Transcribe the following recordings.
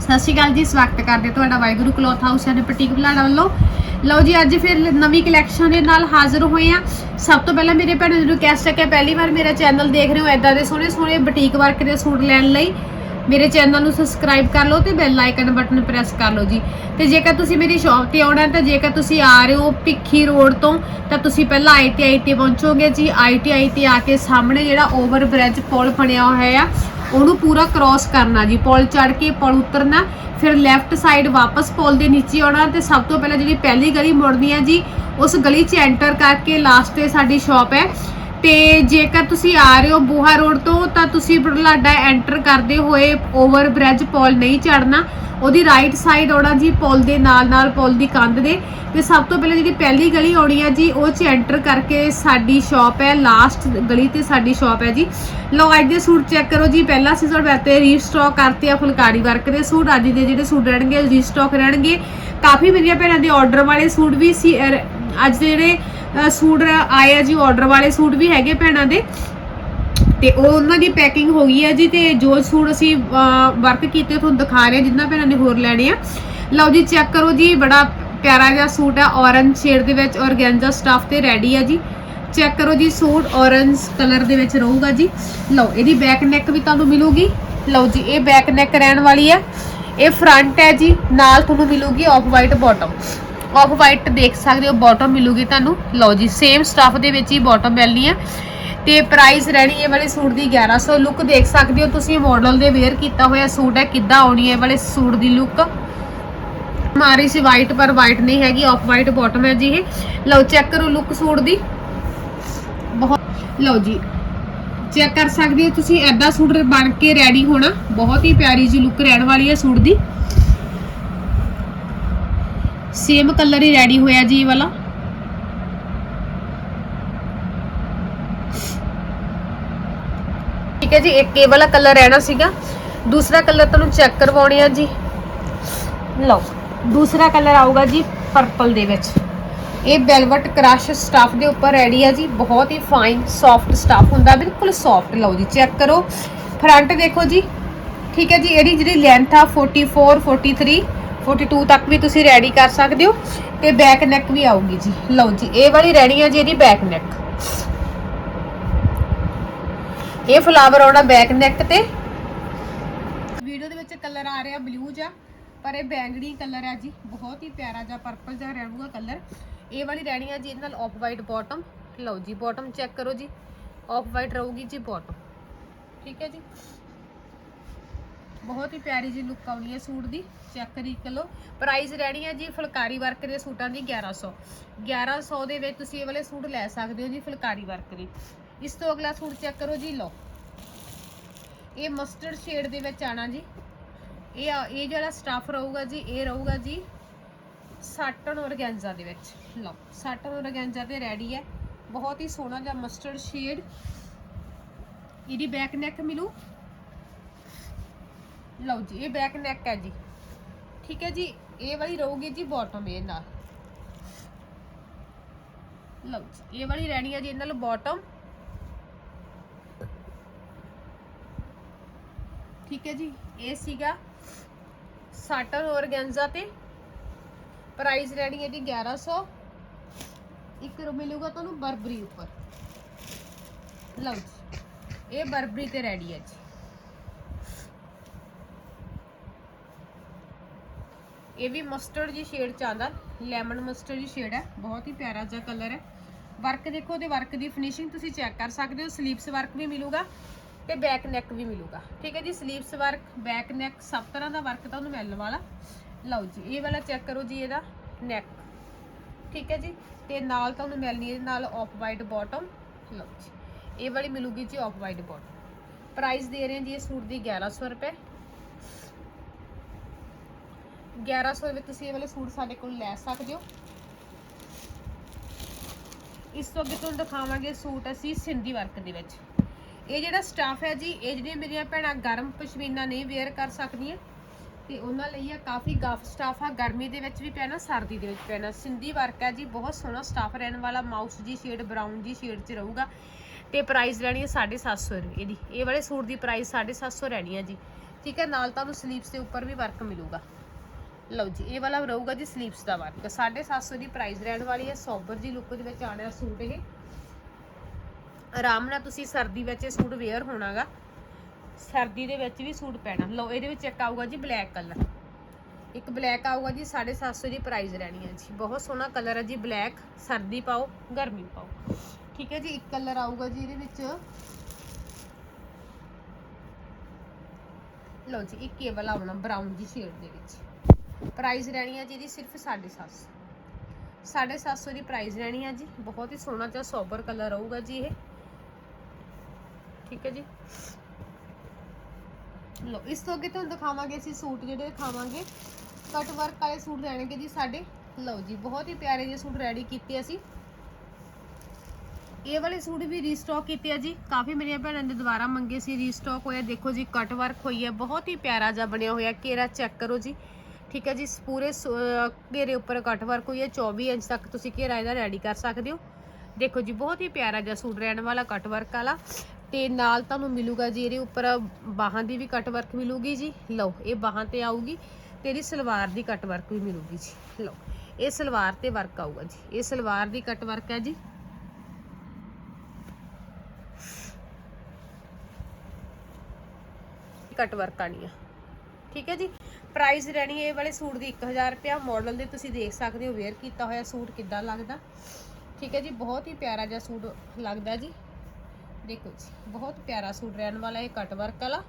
ਸਤਿ ਸ਼੍ਰੀ ਅਕਾਲ ਜੀ, ਸਵਾਗਤ ਕਰਦੇ ਤੁਹਾਡਾ Waheguru cloth house and boutique Bulada ਵੱਲੋਂ। ਲਓ ਜੀ, ਅੱਜ ਫਿਰ ਨਵੀਂ ਕਲੈਕਸ਼ਨ ਦੇ ਨਾਲ ਹਾਜ਼ਰ ਹੋਏ ਆ ਸਭ ਤੋਂ ਪਹਿਲਾਂ ਮੇਰੇ ਭੈਣਾਂ ਨੂੰ ਰਿਕਵੈਸਟ ਹੈ ਕਿ ਪਹਿਲੀ ਵਾਰ ਮੇਰਾ ਚੈਨਲ ਦੇਖ ਰਹੇ ਹੋ ਐਦਾਂ ਦੇ ਸੋਹਣੇ ਸੋਹਣੇ ਬੁਟੀਕ ਵਰਕ ਦੇ ਸੂਟ ਲੈਣ ਲਈ, ਮੇਰੇ ਚੈਨਲ ਨੂੰ ਸਬਸਕ੍ਰਾਈਬ ਕਰ ਲਓ ਤੇ ਬੈਲ ਆਈਕਨ ਬਟਨ ਪ੍ਰੈਸ ਕਰ ਲਓ ਜੀ। ਤੇ ਜੇਕਰ ਤੁਸੀਂ ਮੇਰੀ ਸ਼ਾਪ ਤੇ ਆਉਣਾ ਤਾਂ ਜੇਕਰ ਤੁਸੀਂ ਆ ਰਹੇ ਹੋ ਭਿੱਖੀ ਰੋਡ ਤੋਂ, ਤਾਂ ਤੁਸੀਂ ਪਹਿਲਾਂ ਆਈਟੀਆਈ ਤੇ ਪਹੁੰਚੋਗੇ ਜੀ। ਆਈਟੀਆਈ ਤੇ ਆ ਕੇ ਸਾਹਮਣੇ ਜਿਹੜਾ ਓਵਰ ਬ੍ਰਿਜ ਪੁਲ ਬਣਿਆ ਹੋਇਆ ਆ ਉਹਨੂੰ ਪੂਰਾ ਕ੍ਰਾਸ ਕਰਨਾ ਜੀ, ਪੁਲ ਚੜ ਕੇ, ਪੁਲ ਉਤਰਨਾ, ਫਿਰ ਲੈਫਟ ਸਾਈਡ ਵਾਪਸ ਪੁਲ ਦੇ ਨੀਚੇ ਆਉਣਾ ਤੇ ਸਭ ਤੋਂ ਪਹਿਲਾਂ ਜਿਹੜੀ ਪਹਿਲੀ ਗਲੀ ਮੁੜਨੀ ਹੈ ਜੀ, ਉਸ ਗਲੀ 'ਚ ਐਂਟਰ ਕਰਕੇ ਲਾਸਟ ਤੇ ਸਾਡੀ ਸ਼ਾਪ ਹੈ। ਤੇ ਜੇਕਰ ਤੁਸੀਂ ਆ ਰਹੇ ਹੋ ਬੂਹਾ ਰੋਡ ਤੋਂ, ਤਾਂ ਤੁਸੀਂ ਬੁਢਲਾਡਾ ਐਂਟਰ ਕਰਦੇ ਹੋਏ ਓਵਰ ਬ੍ਰਿਜ ਪੁਲ ਨਹੀਂ ਚੜਨਾ ਉਹਦੀ ਰਾਈਟ ਸਾਈਡ ਆਉਣਾ ਜੀ ਪੁਲ ਦੇ ਨਾਲ ਨਾਲ ਪੁਲ ਦੀ ਕੰਧ ਦੇ। ਤੇ ਸਭ ਤੋਂ ਪਹਿਲਾਂ ਜਿਹੜੀ ਪਹਿਲੀ ਗਲੀ ਆਉਣੀ ਆ ਜੀ, ਉਹ 'ਚ ਐਂਟਰ ਕਰਕੇ ਸਾਡੀ ਸ਼ਾਪ ਹੈ। ਲਾਸਟ ਗਲੀ ਤੇ ਸਾਡੀ ਸ਼ਾਪ ਹੈ ਜੀ। ਲਓ, ਅੱਜ ਦੇ ਸੂਟ ਚੈੱਕ ਕਰੋ ਜੀ। ਪਹਿਲਾਂ ਅਸੀਂ ਤੁਹਾਡੇ ਵਾਸਤੇ ਰੀਸਟਾਕ ਕਰਤੇ ਆ ਫੁਲਕਾਰੀ ਵਰਕ ਦੇ ਸੂਟ। ਅੱਜ ਦੇ ਜਿਹੜੇ ਸੂਟ ਰਹਿਣਗੇ ਰੀਸਟਾਕ ਰਹਿਣਗੇ। ਕਾਫੀ ਮੇਰੀਆਂ ਭੈਣਾਂ ਦੇ ਆਰਡਰ ਵਾਲੇ ਸੂਟ ਵੀ ਸੀ। ਅੱਜ ਦੇ ਜਿਹੜੇ ਸੂਟ ਆਏ ਆ ਜੀ ਆਰਡਰ ਵਾਲੇ ਸੂਟ ਵੀ ਹੈਗੇ ਭੈਣਾਂ ਦੇ। ਤੇ ਉਹ ਉਹਨਾਂ ਦੀ ਪੈਕਿੰਗ ਹੋ ਗਈ ਹੈ ਜੀ, ਤੇ ਜੋ ਸੂਟ ਅਸੀਂ ਵਰਕ ਕੀਤੇ, ਤੁਹਾਨੂੰ ਦਿਖਾ ਰਹੇ ਹਾਂ, ਜਿੰਨਾ ਭੈਣਾਂ ਨੇ ਹੋਰ ਲੈਣੇ ਆ। ਲਓ ਜੀ ਚੈੱਕ ਕਰੋ ਜੀ, ਬੜਾ ਪਿਆਰਾ ਜਿਹਾ ਸੂਟ ਹੈ ਔਰੰਜ ਸ਼ੇਡ ਦੇ ਵਿੱਚ ਔਰਗੈਂਜ਼ਾ ਸਟਫ ਤੇ ਰੈਡੀ ਆ ਜੀ। ਚੈੱਕ ਕਰੋ ਜੀ, ਸੂਟ ਔਰੰਜ ਕਲਰ ਦੇ ਵਿੱਚ ਰਹੂਗਾ ਜੀ। ਲਓ, ਇਹਦੀ ਬੈਕ ਨੈਕ ਵੀ ਤੁਹਾਨੂੰ ਮਿਲੂਗੀ। ਲਓ ਜੀ, ਇਹ ਬੈਕ ਨੈਕ ਰਹਿਣ ਵਾਲੀ ਹੈ ਇਹ ਫਰੰਟ ਹੈ ਜੀ, ਨਾਲ ਤੁਹਾਨੂੰ ਮਿਲੂਗੀ off white bottom off white ਦੇਖ ਸਕਦੇ ਹੋ ਬਾਟਮ ਮਿਲੂਗੀ ਤੁਹਾਨੂੰ। ਲਓ ਜੀ ਸੇਮ ਸਟਫ ਦੇ ਵਿੱਚ ਹੀ ਬਾਟਮ ਮਿਲਣੀ ਹੈ ਤੇ ਪ੍ਰਾਈਸ ਰਹਿਣੀ ਇਹ ਵਾਲੇ ਸੂਟ ਦੀ 1100 ਲੁੱਕ ਦੇਖ ਸਕਦੇ ਹੋ ਤੁਸੀਂ ਮਾਡਲ ਦੇ ਵੇਅਰ ਕੀਤਾ ਹੋਇਆ ਸੂਟ ਹੈ। ਕਿੱਦਾਂ ਆਉਣੀ ਹੈ ਵਾਲੇ ਸੂਟ ਦੀ ਲੁੱਕ ਮਾਰੀ ਸੀ ਵਾਈਟ ਪਰ ਵਾਈਟ ਨਹੀਂ ਹੈਗੀ ਆਫ ਵਾਈਟ ਬਾਟਮ ਹੈ ਜੀ ਇਹ। ਲਓ ਚੈੱਕ ਕਰੋ ਲੁੱਕ ਸੂਟ ਦੀ। ਬਹੁਤ ਲਓ ਜੀ ਚੈੱਕ ਕਰ ਸਕਦੇ ਹੋ ਤੁਸੀਂ ਐਦਾਂ ਸੂਟ ਬਣ ਕੇ ਰੈਡੀ ਹੋਣਾ। ਬਹੁਤ ਹੀ ਪਿਆਰੀ ਜੀ ਲੁੱਕ ਰਹਿਣ ਵਾਲੀ ਹੈ ਸੂਟ ਦੀ। ਸੇਮ ਕਲਰ ਹੀ ਰੈਡੀ ਹੋਇਆ ਜੀ ਇਹ ਵਾਲਾ। ਠੀਕ ਹੈ ਜੀ, ਇੱਕ ਇਹ ਵਾਲਾ ਕਲਰ ਰਹਿਣਾ ਸੀਗਾ। ਦੂਸਰਾ ਕਲਰ ਤੁਹਾਨੂੰ ਚੈੱਕ ਕਰਵਾਉਣੇ ਆ ਜੀ। ਲਓ, ਦੂਸਰਾ ਕਲਰ ਆਊਗਾ ਜੀ ਪਰਪਲ ਦੇ ਵਿੱਚ। ਇਹ ਬੈਲਵਟ ਕ੍ਰਸ਼ ਸਟਫ ਦੇ ਉੱਪਰ ਰੈਡੀ ਆ ਜੀ। ਬਹੁਤ ਹੀ ਫਾਈਨ ਸੌਫਟ ਸਟਫ ਹੁੰਦਾ, ਬਿਲਕੁਲ ਸੌਫਟ ਲਓ ਜੀ, ਚੈੱਕ ਕਰੋ। ਫਰੰਟ ਦੇਖੋ ਜੀ। ਠੀਕ ਹੈ ਜੀ, ਇਹਦੀ ਜਿਹੜੀ ਲੈਂਥ ਆ 44 43 42 ਤੱਕ ਵੀ ਤੁਸੀਂ ਰੈਡੀ ਕਰ ਸਕਦੇ ਹੋ ਤੇ ਬੈਕ ਨੈਕ ਵੀ ਆਊਗੀ ਜੀ। ਲਓ ਜੀ, ਇਹ ਵਾਲੀ ਰੈਡੀ ਆ ਜੀ ਇਹਦੀ ਬੈਕ ਨੈਕ ਇਹ ਫਲਾਵਰ ਆਉਣਾ ਬੈਕ ਨੈਕ ਤੇ। ਵੀਡੀਓ ਦੇ ਵਿੱਚ ਕਲਰ ਆ ਰਿਹਾ ਬਲੂ ਜਿਹਾ, ਪਰ ਇਹ ਬੈਂਗਣੀ ਕਲਰ ਹੈ ਜੀ। ਬਹੁਤ ਹੀ ਪਿਆਰਾ ਜਿਹਾ ਪਰਪਲ ਜਿਹਾ ਰਹੂਗਾ ਕਲਰ ਇਹ ਵਾਲੀ ਰਹਿਣੀ ਹੈ ਜੀ ਇਹਦੇ ਨਾਲ ਆਫ ਵਾਈਟ ਬਾਟਮ ਲਓ ਜੀ ਬਾਟਮ ਚੈੱਕ ਕਰੋ ਜੀ। ਆਫ ਵਾਈਟ ਰਹੂਗੀ ਜੀ ਬਾਟਮ ਠੀਕ ਹੈ ਜੀ? ਬਹੁਤ ਹੀ ਪਿਆਰੀ ਜੀ ਲੁੱਕ ਆਉਣੀ ਹੈ ਸੂਟ ਦੀ ਚੈੱਕ ਕਰੀ ਲਓ ਪ੍ਰਾਈਸ ਰਹਿਣੀ ਹੈ ਜੀ ਫੁਲਕਾਰੀ ਵਰਕ ਦੇ ਸੂਟਾਂ ਦੀ 1100 1100 ਦੇ ਵਿੱਚ ਤੁਸੀਂ ਇਹ ਵਾਲੇ ਸੂਟ ਲੈ ਸਕਦੇ ਹੋ ਜੀ ਫੁਲਕਾਰੀ ਵਰਕ ਦੇ। ਇਸ ਤੋਂ ਅਗਲਾ ਸੂਟ ਚੈੱਕ ਕਰੋ ਜੀ, ਲਓ। ਇਹ ਮਸਟਰਡ ਸ਼ੇਡ ਦੇ ਵਿੱਚ ਆਣਾ ਜੀ। ਇਹ ਆ- ਇਹ ਜਿਹੜਾ ਸਟਫ ਰਹੂਗਾ ਜੀ, ਇਹ ਰਹੂਗਾ ਜੀ ਸਾਟਨ ਔਰਗੈਂਜ਼ਾ ਦੇ ਵਿੱਚ। ਲਓ ਸਾਟਨ ਔਰਗੈਂਜ਼ਾ ਤੇ ਰੈਡੀ ਹੈ। ਬਹੁਤ ਹੀ ਸੋਹਣਾ ਜਿਹਾ ਮਸਟਰਡ ਸ਼ੇਡ ਇਹਦੀ ਬੈਕ ਨੈਕ ਮਿਲੂ। ਲਓ ਜੀ, ਇਹ ਬੈਕ ਨੈਕ ਹੈ ਜੀ। ਠੀਕ ਹੈ ਜੀ, ਇਹ ਵਾਲੀ ਰਹੂਗੀ ਜੀ ਬਾਟਮ ਇਹ ਨਾਲ। ਲਓ ਜੀ, ਇਹ ਵਾਲੀ ਰਹਿਣੀ ਹੈ ਜੀ ਇਹਨਾਂ ਨਾਲ ਬਾਟਮ ਠੀਕ ਹੈ ਜੀ, ਇਹ ਸੀਗਾ ਸਾਟਨ ਔਰਗੈਂਜ਼ਾ ਤੇ। ਪ੍ਰਾਈਸ ਰਹਿਣੀ ਹੈ ਜੀ 1100 ਇੱਕ ਰੋ ਮਿਲੂਗਾ ਤੁਹਾਨੂੰ ਬਰਬਰੀ ਉੱਪਰ। ਲਓ ਜੀ, ਇਹ ਬਰਬਰੀ ਤੇ ਰੈਡੀ ਹੈ ਜੀ। ਇਹ ਵੀ ਮਸਟਰਡ ਜੀ ਸ਼ੇਡ ਚ ਆਂਦਾ। ਲੈਮਨ ਮਸਟਰਡ ਜੀ ਸ਼ੇਡ ਹੈ। ਬਹੁਤ ਹੀ ਪਿਆਰਾ ਜਿਹਾ ਕਲਰ ਹੈ। ਵਰਕ ਦੇਖੋ, ਉਹਦੇ ਵਰਕ ਦੀ ਫਿਨਿਸ਼ਿੰਗ ਤੁਸੀਂ ਚੈੱਕ ਕਰ ਸਕਦੇ ਹੋ। ਸਲੀਵਸ ਵਰਕ ਵੀ ਮਿਲੂਗਾ ਤੇ ਬੈਕ ਨੈਕ ਵੀ ਮਿਲੂਗਾ। ਠੀਕ ਹੈ ਜੀ ਸਲੀਵਸ ਵਰਕ ਬੈਕ ਨੈਕ ਸਭ ਤਰ੍ਹਾਂ ਦਾ ਵਰਕ ਤੁਹਾਨੂੰ ਮਿਲਣ ਵਾਲਾ ਲਓ ਜੀ, ਇਹ ਵਾਲਾ ਚੈੱਕ ਕਰੋ ਜੀ ਇਹਦਾ ਨੈਕ ਠੀਕ ਹੈ ਜੀ, ਤੇ ਨਾਲ ਤੁਹਾਨੂੰ ਮਿਲਣੀ ਇਹਦੇ ਨਾਲ ਆਫ ਵਾਈਟ ਬਾਟਮ ਲਓ ਜੀ, ਇਹ ਵਾਲੀ ਮਿਲੂਗੀ ਜੀ ਆਫ ਵਾਈਟ ਬਾਟਮ ਪ੍ਰਾਈਸ ਦੇ ਰਹੇ ਹਾਂ ਜੀ ਇਹ ਸੂਟ ਦੀ 1100 ਰੁਪਏ। 1100 ਦੇ ਵਿੱਚ ਤੁਸੀਂ ਇਹ ਵਾਲੇ ਸੂਟ ਸਾਡੇ ਕੋਲ ਲੈ ਸਕਦੇ ਹੋ। ਇਸ ਤੋਂ ਅੱਗੇ ਤੁਹਾਨੂੰ ਦਿਖਾਵਾਂਗੇ ਸੂਟ ਅਸੀਂ ਸਿੰਧੀ ਵਰਕ ਦੇ ਵਿੱਚ। ਇਹ ਜਿਹੜਾ ਸਟਾਫ ਹੈ ਜੀ, ਇਹ ਜਿਹੜੀਆਂ ਮੇਰੀਆਂ ਭੈਣਾਂ ਗਰਮ ਪਸ਼ਮੀਨਾ ਨਹੀਂ ਵੇਅਰ ਕਰ ਸਕਦੀਆਂ, ਤੇ ਉਹਨਾਂ ਲਈ ਆ ਕਾਫੀ ਗਫ ਸਟਾਫ ਆ। ਗਰਮੀ ਦੇ ਵਿੱਚ ਵੀ ਪੈਣਾ, ਸਰਦੀ ਦੇ ਵਿੱਚ ਪੈਣਾ। ਸਿੰਧੀ ਵਰਕ ਹੈ ਜੀ, ਬਹੁਤ ਸੋਹਣਾ ਸਟਾਫ ਰਹਿਣ ਵਾਲਾ, ਮਾਊਸ ਜੀ ਸ਼ੇਡ ਬਰਾਊਨ ਜੀ ਸ਼ੇਡ 'ਚ ਰਹੂਗਾ। ਤੇ ਪ੍ਰਾਈਸ ਰਹਿਣੀ ਹੈ 750 ਰੁਪਏ। ਇਹਦੀ ਇਹ ਵਾਲੇ ਸੂਟ ਦੀ ਪ੍ਰਾਈਸ 750 ਰਹਿਣੀ ਹੈ ਜੀ। ਠੀਕ ਹੈ, ਨਾਲ ਤੁਹਾਨੂੰ ਸਲੀਵਸ ਦੇ ਉੱਪਰ ਵੀ ਵਰਕ ਮਿਲੂਗਾ। ਲਓ ਜੀ, ਇਹ ਵਾਲਾ ਰਹੂਗਾ ਜੀ ਸਲੀਵਸ ਦਾ ਵਰਕ 750 ਦੀ ਪ੍ਰਾਈਸ ਰਹਿਣ ਵਾਲੀ ਹੈ, ਸੋਬਰ ਜੀ ਲੁੱਕ ਦੇ ਵਿੱਚ ਆਣਾ ਸੂਟ ਇਹ। ਆਰਾਮ ਨਾਲ ਤੁਸੀਂ ਸਰਦੀ ਵਿੱਚ ਇਹ ਸੂਟ ਵੇਅਰ ਹੋਣਾਗਾ। ਸਰਦੀ ਦੇ ਵਿੱਚ ਵੀ ਸੂਟ ਪੈਣਾ। ਲਓ, ਇਹਦੇ ਵਿੱਚ ਇੱਕ ਆਊਗਾ ਜੀ ਬਲੈਕ ਕਲਰ ਇੱਕ ਬਲੈਕ ਆਊਗਾ ਜੀ 750 ਦੀ ਪ੍ਰਾਈਸ ਰਹਿਣੀ ਹੈ ਜੀ। ਬਹੁਤ ਸੋਹਣਾ ਕਲਰ ਹੈ ਜੀ ਬਲੈਕ ਸਰਦੀ ਪਾਓ, ਗਰਮੀ ਪਾਓ। ਠੀਕ ਹੈ ਜੀ, ਇੱਕ ਕਲਰ ਆਊਗਾ ਜੀ ਇਹਦੇ ਵਿੱਚ। ਲਓ ਜੀ, ਇੱਕ ਇਹ ਵਾਲਾ ਆਉਣਾ ਬਰਾਊਨ ਜੀ ਸ਼ੇਡ ਦੇ ਵਿੱਚ। ਪ੍ਰਾਈਸ ਰਹਿਣੀ ਹੈ ਜੀ ਇਹਦੀ ਸਿਰਫ 750 750 ਦੀ ਪ੍ਰਾਈਸ ਰਹਿਣੀ ਹੈ ਜੀ। ਬਹੁਤ ਹੀ ਸੋਹਣਾ ਜਿਹਾ ਸੋਬਰ ਕਲਰ ਆਊਗਾ ਜੀ ਇਹ। ਠੀਕ ਹੈ ਜੀ। ਲੋ ਇਸ ਤੋਂ ਅੱਗੇ ਤੁਹਾਨੂੰ ਦਿਖਾਵਾਂਗੇ ਅਸੀਂ ਸੂਟ ਜਿਹੜੇ ਦਿਖਾਵਾਂਗੇ। ਕਟ ਵਰਕ ਵਾਲੇ ਸੂਟ ਰਹਿਣਗੇ ਜੀ ਸਾਡੇ। ਲਓ ਜੀ, ਬਹੁਤ ਹੀ ਪਿਆਰੇ ਜਿਹੇ ਸੂਟ ਰੈਡੀ ਕੀਤੇ ਅਸੀਂ। ਇਹ ਵਾਲੇ ਸੂਟ ਵੀ ਰੀਸਟਾਕ ਕੀਤੇ ਆ ਜੀ। ਕਾਫੀ ਮੇਰੀਆਂ ਭੈਣਾਂ ਨੇ ਦੁਬਾਰਾ ਮੰਗੇ ਸੀ ਰੀਸਟਾਕ ਹੋਇਆ। ਦੇਖੋ ਜੀ, ਕਟ ਵਰਕ ਹੋਈ ਹੈ। ਬਹੁਤ ਹੀ ਪਿਆਰਾ ਜਿਹਾ ਬਣਿਆ ਹੋਇਆ। ਘੇਰਾ ਚੈੱਕ ਕਰੋ ਜੀ। ਠੀਕ ਹੈ ਜੀ ਪੂਰੇ ਸ- ਘੇਰੇ ਉੱਪਰ ਕੱਟ ਵਰਕ ਹੋਈ ਹੈ 24 ਇੰਚ ਤੱਕ ਤੁਸੀਂ ਘੇਰਾ ਇਹਦਾ ਰੈਡੀ ਕਰ ਸਕਦੇ ਹੋ। ਦੇਖੋ ਜੀ, ਬਹੁਤ ਹੀ ਪਿਆਰਾ ਜਿਹਾ ਸੂਟ, ਰਹਿਣ ਵਾਲਾ ਕਟ ਵਰਕ ਵਾਲਾ। ਤੇ ਨਾਲ ਤੁਹਾਨੂੰ ਮਿਲੂਗਾ ਜੀ, ਇਹਦੇ ਉੱਪਰ ਬਾਹਾਂ ਦੀ ਵੀ ਕਟ ਵਰਕ ਮਿਲੂਗੀ ਜੀ। ਲਓ, ਇਹ ਬਾਹਾਂ ਤੇ ਆਊਗੀ ਤੇ ਇਹਦੀ ਸਲਵਾਰ ਦੀ ਕਟ ਵਰਕ ਵੀ ਮਿਲੂਗੀ ਜੀ। ਲਓ, ਇਹ ਸਲਵਾਰ ਤੇ ਵਰਕ ਆਊਗਾ ਜੀ। ਇਹ ਸਲਵਾਰ ਦੀ ਕਟ ਵਰਕ ਹੈ ਜੀ। ਕੱਟ ਵਰਕ ਆਣੀ ਆ। ਠੀਕ ਹੈ ਜੀ? ਪ੍ਰਾਈਸ ਰਹਿਣੀ ਇਹ ਵਾਲੇ ਸੂਟ ਦੀ 1000 ਰੁਪਿਆ ਮਾਡਲ ਦੇ ਤੁਸੀਂ ਦੇਖ ਸਕਦੇ ਹੋ ਵੇਅਰ ਕੀਤਾ ਹੋਇਆ ਸੂਟ ਕਿੱਦਾਂ ਲੱਗਦਾ। ਠੀਕ ਹੈ ਜੀ, ਬਹੁਤ ਹੀ ਪਿਆਰਾ ਜਿਹਾ ਸੂਟ ਲੱਗਦਾ ਜੀ। ਦੇਖੋ ਜੀ, ਬਹੁਤ ਪਿਆਰਾ ਸੂਟ ਰਹਿਣ ਵਾਲਾ ਇਹ ਕਟ ਵਰਕ ਵਾਲਾ।